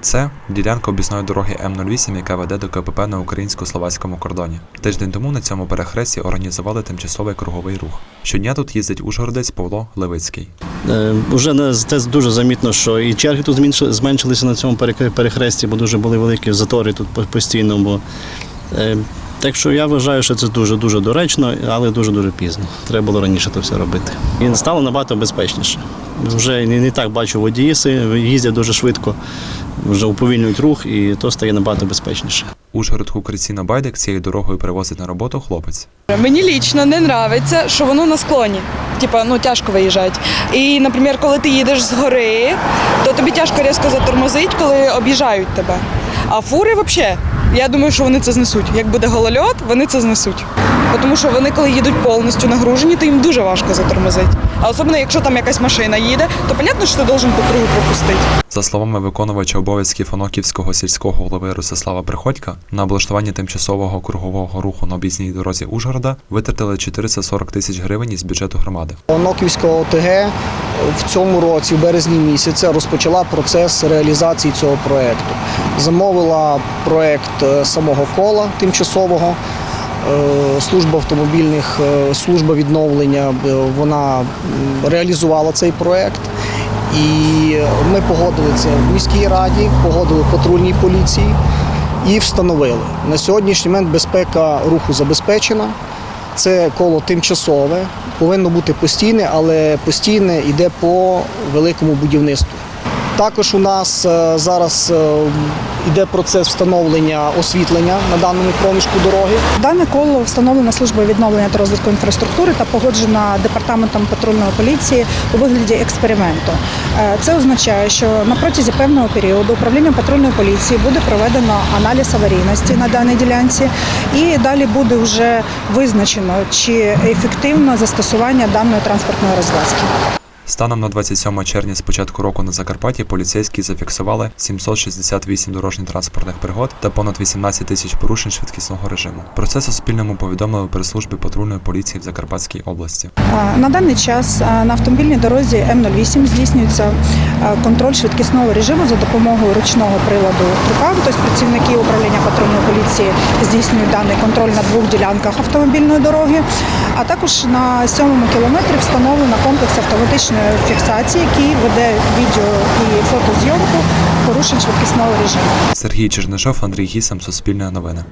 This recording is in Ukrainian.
Це ділянка об'їзної дороги М08, яка веде до КПП на українсько-словацькому кордоні. Тиждень тому на цьому перехресті організували тимчасовий круговий рух. Щодня тут їздить ужгородець Павло Левицький. Е, Уже це дуже замітно, що і черги тут зменши- зменшилися на цьому перехресті, бо дуже були великі затори тут постійно. Бо, е, так що я вважаю, що це дуже дуже доречно, але дуже дуже пізно. Треба було раніше це все робити. І стало набагато безпечніше. Вже не, не так бачу водії, їздять дуже швидко, вже уповільнюють рух, і то стає набагато безпечніше. Ужгород Кукриційно Байдик цією дорогою привозить на роботу хлопець. Мені лічно не нравиться, що воно на склоні. Типа, ну тяжко виїжджати. І, наприклад, коли ти їдеш з гори, то тобі тяжко різко затормозити, коли об'їжджають тебе. А фури взагалі, я думаю, що вони це знесуть. Як буде голольот, вони це знесуть. Тому що вони, коли їдуть повністю нагружені, то їм дуже важко затормозити. А особливо, якщо там якась машина їде, то понятно, що ти должен по кругу пропустити. За словами виконувача обов'язків Оноківського сільського голови Ростислава Приходька, на облаштування тимчасового кругового руху на об'їзній дорозі Ужгорода витратили 440 тисяч гривень із бюджету громади. Оноківська ОТГ в цьому році, в березні місяці, розпочала процес реалізації цього проєкту. Замовила проєкт е, самого кола тимчасового. е, Служба автомобільних, е, служба відновлення вона реалізувала цей проєкт. І ми погодили це в міській раді, погодили в патрульній поліції і встановили. На сьогоднішній момент безпека руху забезпечена. Це коло тимчасове, повинно бути постійне, але постійне йде по великому будівництву. Також у нас е, зараз е, йде процес встановлення освітлення на даному проміжку дороги. Дане коло встановлена службою відновлення та розвитку інфраструктури та погоджена департаментом патрульної поліції у вигляді експерименту. Е, Це означає, що на протязі певного періоду управлінням патрульної поліції буде проведено аналіз аварійності на даній ділянці, і далі буде вже визначено, чи ефективно застосування даної транспортної розв'язки. Станом на 27 червня з початку року на Закарпатті поліцейські зафіксували 768 дорожньо-транспортних пригод та понад 18 тисяч порушень швидкісного режиму. Про це Суспільному повідомили при службі патрульної поліції в Закарпатській області. Е, На даний час е, на автомобільній дорозі М08 здійснюється е, контроль швидкісного режиму за допомогою ручного приладу трукав. Тобто працівники управління патрульної поліції здійснюють даний контроль на двох ділянках автомобільної дороги. А також на сьомому кілометрі встановлено комплекс автоматичної фіксації, який веде відео і фотозйомку порушень швидкісного режиму. Сергій Чернишов, Андрій Гісам, Суспільне новини.